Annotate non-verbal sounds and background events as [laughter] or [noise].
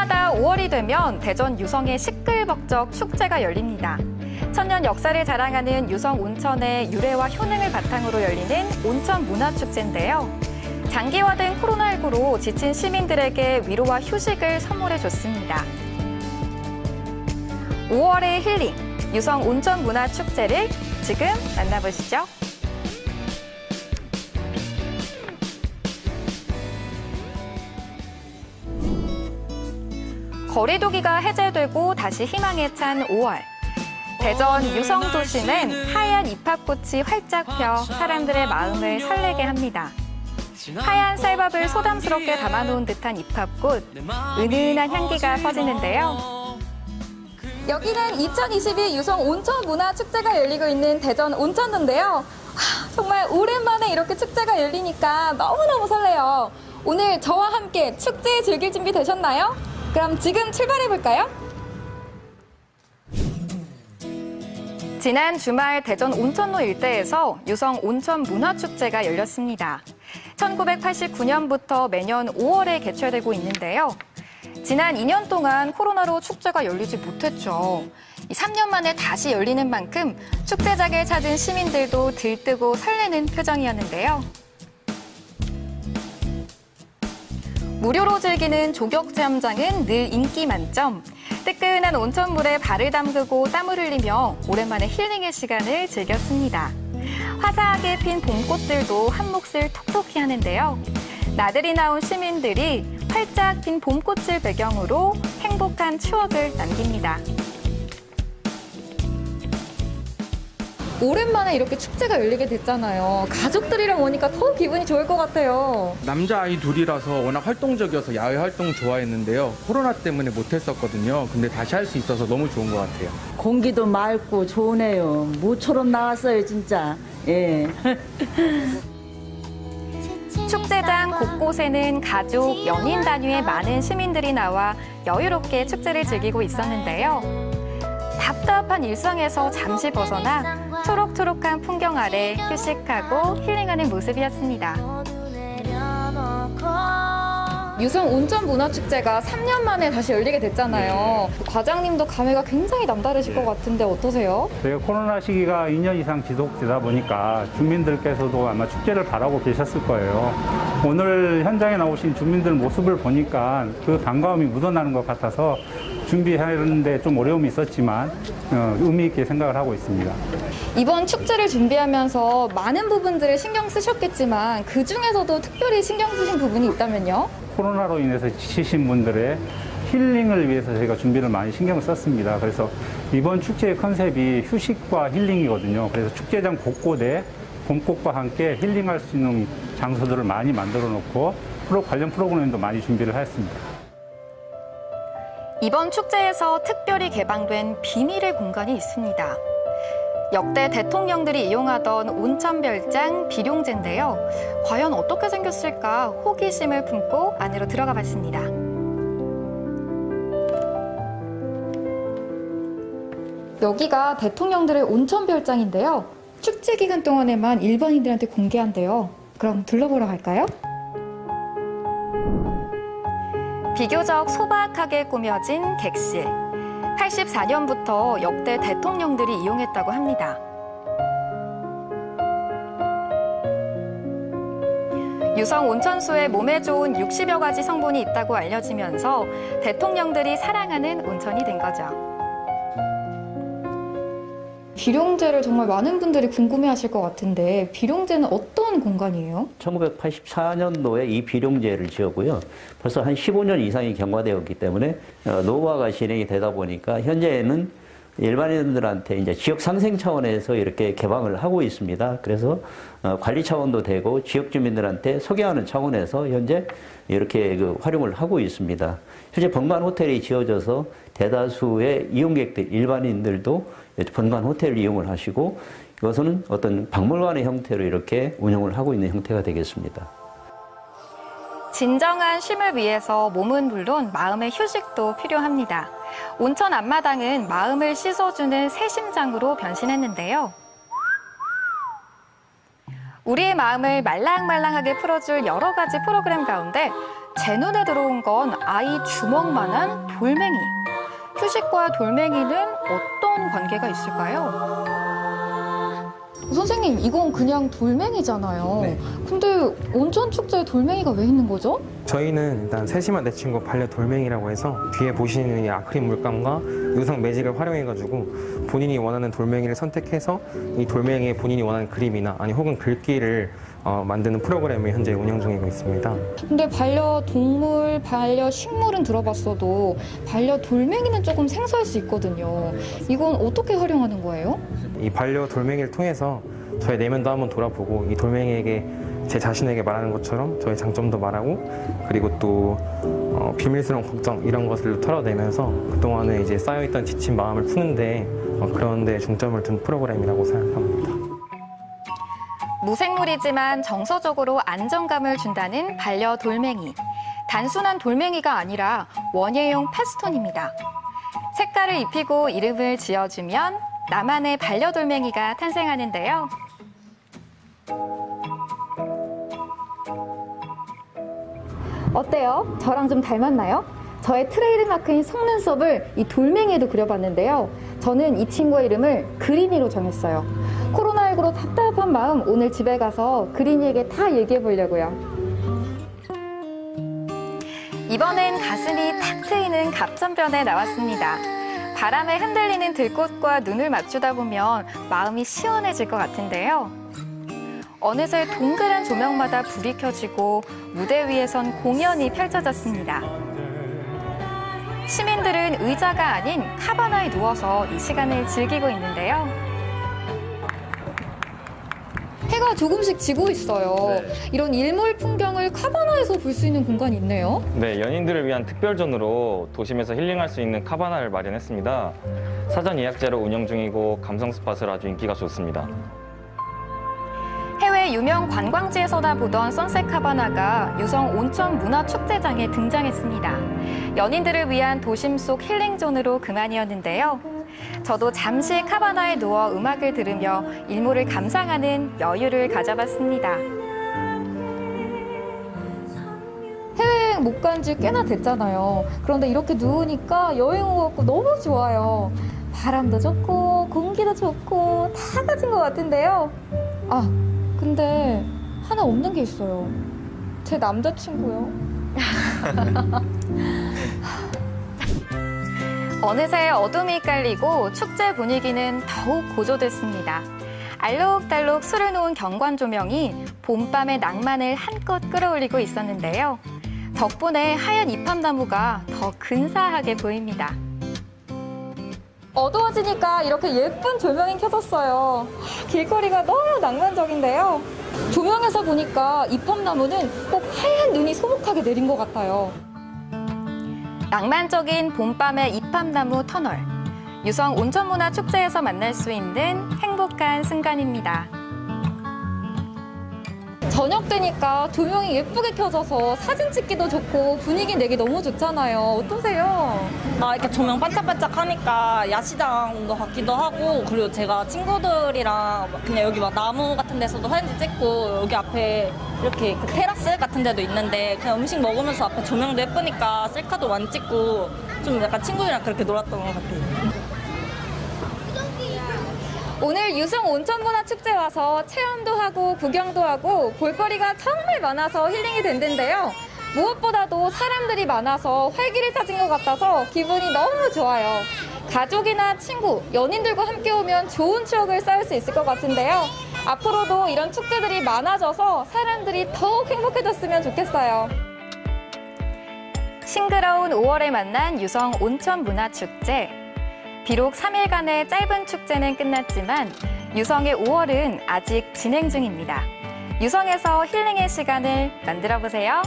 해마다 5월이 되면 대전 유성의 시끌벅적 축제가 열립니다. 천년 역사를 자랑하는 유성 온천의 유래와 효능을 바탕으로 열리는 온천 문화축제인데요. 장기화된 코로나19로 지친 시민들에게 위로와 휴식을 선물해 줬습니다. 5월의 힐링, 유성 온천 문화축제를 지금 만나보시죠. 거리두기가 해제되고 다시 희망에 찬 5월. 대전 유성 도시는 하얀 입학꽃이 활짝 펴 사람들의 마음을 설레게 합니다. 하얀 쌀밥을 소담스럽게 담아놓은 듯한 입학꽃, 은은한 향기가 퍼지는데요. 여기는 2022 유성 온천 문화 축제가 열리고 있는 대전 온천도인데요. 하, 정말 오랜만에 이렇게 축제가 열리니까 너무너무 설레요. 오늘 저와 함께 축제 즐길 준비 되셨나요? 그럼 지금 출발해 볼까요? 지난 주말 대전 온천로 일대에서 유성 온천 문화축제가 열렸습니다. 1989년부터 매년 5월에 개최되고 있는데요. 지난 2년 동안 코로나로 축제가 열리지 못했죠. 3년 만에 다시 열리는 만큼 축제장을 찾은 시민들도 들뜨고 설레는 표정이었는데요. 무료로 즐기는 조격 체험장은 늘 인기 만점. 뜨끈한 온천물에 발을 담그고 땀을 흘리며 오랜만에 힐링의 시간을 즐겼습니다. 화사하게 핀 봄꽃들도 한 몫을 톡톡히 하는데요. 나들이 나온 시민들이 활짝 핀 봄꽃을 배경으로 행복한 추억을 남깁니다. 오랜만에 이렇게 축제가 열리게 됐잖아요. 가족들이랑 오니까 더 기분이 좋을 것 같아요. 남자아이 둘이라서 워낙 활동적이어서 야외 활동 좋아했는데요. 코로나 때문에 못했었거든요. 근데 다시 할 수 있어서 너무 좋은 것 같아요. 공기도 맑고 좋으네요. 모처럼 나왔어요, 진짜. 예. [laughs] 축제장 곳곳에는 가족, 연인 단위의 많은 시민들이 나와 여유롭게 축제를 즐기고 있었는데요. 답답한 일상에서 잠시 벗어나 초록초록한 풍경 아래 휴식하고 힐링하는 모습이었습니다. 유성 온천 문화축제가 3년 만에 다시 열리게 됐잖아요. 과장님도 감회가 굉장히 남다르실 것 같은데 어떠세요? 저희가 코로나 시기가 2년 이상 지속되다 보니까 주민들께서도 아마 축제를 바라고 계셨을 거예요. 오늘 현장에 나오신 주민들 모습을 보니까 그 반가움이 묻어나는 것 같아서 준비하는데 좀 어려움이 있었지만 어, 의미 있게 생각을 하고 있습니다. 이번 축제를 준비하면서 많은 부분들을 신경 쓰셨겠지만 그 중에서도 특별히 신경 쓰신 부분이 있다면요? 코로나로 인해서 지치신 분들의 힐링을 위해서 저희가 준비를 많이 신경을 썼습니다. 그래서 이번 축제의 컨셉이 휴식과 힐링이거든요. 그래서 축제장 곳곳에 봄꽃과 함께 힐링할 수 있는 장소들을 많이 만들어 놓고 프로 관련 프로그램도 많이 준비를 했습니다. 이번 축제에서 특별히 개방된 비밀의 공간이 있습니다. 역대 대통령들이 이용하던 온천별장 비룡제인데요. 과연 어떻게 생겼을까 호기심을 품고 안으로 들어가 봤습니다. 여기가 대통령들의 온천별장인데요. 축제 기간 동안에만 일반인들한테 공개한대요. 그럼 둘러보러 갈까요? 비교적 소박하게 꾸며진 객실. 84년부터 역대 대통령들이 이용했다고 합니다. 유성 온천수에 몸에 좋은 60여 가지 성분이 있다고 알려지면서 대통령들이 사랑하는 온천이 된 거죠. 비룡제를 정말 많은 분들이 궁금해하실 것 같은데 비룡제는 어떤 공간이에요? 1984년도에 이 비룡제를 지었고요. 벌써 한 15년 이상이 경과되었기 때문에 어, 노후화가 진행이 되다 보니까 현재는 일반인들한테 이제 지역 상생 차원에서 이렇게 개방을 하고 있습니다. 그래서 어, 관리 차원도 되고 지역 주민들한테 소개하는 차원에서 현재 이렇게 그 활용을 하고 있습니다. 현재 번관 호텔이 지어져서 대다수의 이용객들, 일반인들도 번관 호텔을 이용을 하시고 이것은 어떤 박물관의 형태로 이렇게 운영을 하고 있는 형태가 되겠습니다. 진정한 쉼을 위해서 몸은 물론 마음의 휴식도 필요합니다. 온천 앞마당은 마음을 씻어주는 새 심장으로 변신했는데요. 우리의 마음을 말랑말랑하게 풀어줄 여러 가지 프로그램 가운데 제 눈에 들어온 건 아이 주먹만한 돌멩이. 휴식과 돌멩이는 어떤 관계가 있을까요? 선생님, 이건 그냥 돌멩이잖아요. 네. 근데 온천 축제에 돌멩이가 왜 있는 거죠? 저희는 일단 세심한 내 친구 반려 돌멩이라고 해서 뒤에 보시는 이 아크릴 물감과 유성 매직을 활용해가지고 본인이 원하는 돌멩이를 선택해서 이 돌멩이에 본인이 원하는 그림이나 아니 혹은 글귀를 어, 만드는 프로그램을 현재 운영 중이고 있습니다. 근데 반려동물, 반려식물은 들어봤어도 반려 돌멩이는 조금 생소할 수 있거든요. 이건 어떻게 활용하는 거예요? 이 반려 돌멩이를 통해서 저의 내면도 한번 돌아보고 이 돌멩이에게 제 자신에게 말하는 것처럼 저의 장점도 말하고 그리고 또 어, 비밀스러운 걱정 이런 것을 털어내면서 그동안에 이제 쌓여있던 지친 마음을 푸는데 어, 그런 데 중점을 둔 프로그램이라고 생각합니다. 무생물이지만 정서적으로 안정감을 준다는 반려 돌멩이. 단순한 돌멩이가 아니라 원예용 페스톤입니다. 색깔을 입히고 이름을 지어주면 나만의 반려 돌멩이가 탄생하는데요. 어때요? 저랑 좀 닮았나요? 저의 트레이드 마크인 속눈썹을 이 돌멩이에도 그려봤는데요. 저는 이 친구의 이름을 그린이로 정했어요. 코로나 19로 답답한 마음 오늘 집에 가서 그린이에게 다 얘기해 보려고요. 이번엔 가슴이 탁 트이는 갑천변에 나왔습니다. 바람에 흔들리는 들꽃과 눈을 맞추다 보면 마음이 시원해질 것 같은데요. 어느새 동그란 조명마다 불이 켜지고 무대 위에선 공연이 펼쳐졌습니다. 시민들은 의자가 아닌 카바나에 누워서 이 시간을 즐기고 있는데요. 해가 조금씩 지고 있어요. 이런 일몰 풍경을 카바나에서 볼 수 있는 공간이 있네요. 네, 연인들을 위한 특별존으로 도심에서 힐링할 수 있는 카바나를 마련했습니다. 사전 예약제로 운영 중이고 감성 스팟으로 아주 인기가 좋습니다. 해외 유명 관광지에서나 보던 선셋 카바나가 유성 온천 문화 축제장에 등장했습니다. 연인들을 위한 도심 속 힐링존으로 그만이었는데요. 저도 잠시 카바나에 누워 음악을 들으며 일몰을 감상하는 여유를 가져봤습니다. 해외여행 못 간 지 꽤나 됐잖아요. 그런데 이렇게 누우니까 여행 온 것 같고 너무 좋아요. 바람도 좋고 공기도 좋고 다 가진 것 같은데요. 아, 근데 하나 없는 게 있어요. 제 남자친구요. [laughs] [laughs] 어느새 어둠이 깔리고 축제 분위기는 더욱 고조됐습니다. 알록달록 술을 놓은 경관 조명이 봄밤의 낭만을 한껏 끌어올리고 있었는데요. 덕분에 하얀 이팝나무가 더 근사하게 보입니다. 어두워지니까 이렇게 예쁜 조명이 켜졌어요. 길거리가 너무 낭만적인데요. 조명에서 보니까 이팝나무는 꼭 하얀 눈이 소복하게 내린 것 같아요. 낭만적인 봄밤의 이팝나무 터널. 유성 온천문화 축제에서 만날 수 있는 행복한 순간입니다. 저녁 되니까 조명이 예쁘게 켜져서 사진 찍기도 좋고 분위기 내기 너무 좋잖아요. 어떠세요? 아, 이렇게 조명 반짝반짝 하니까 야시장 것 같기도 하고, 그리고 제가 친구들이랑 막 그냥 여기 막 나무 같은 데서도 사진도 찍고, 여기 앞에 이렇게 그 테라스 같은 데도 있는데, 그냥 음식 먹으면서 앞에 조명도 예쁘니까 셀카도 많이 찍고, 좀 약간 친구들이랑 그렇게 놀았던 것 같아요. 오늘 유성 온천문화 축제 와서 체험도 하고 구경도 하고 볼거리가 정말 많아서 힐링이 된대요. 무엇보다도 사람들이 많아서 활기를 찾은 것 같아서 기분이 너무 좋아요. 가족이나 친구, 연인들과 함께 오면 좋은 추억을 쌓을 수 있을 것 같은데요. 앞으로도 이런 축제들이 많아져서 사람들이 더욱 행복해졌으면 좋겠어요. 싱그러운 5월에 만난 유성 온천 문화축제. 비록 3일간의 짧은 축제는 끝났지만 유성의 5월은 아직 진행 중입니다. 유성에서 힐링의 시간을 만들어 보세요.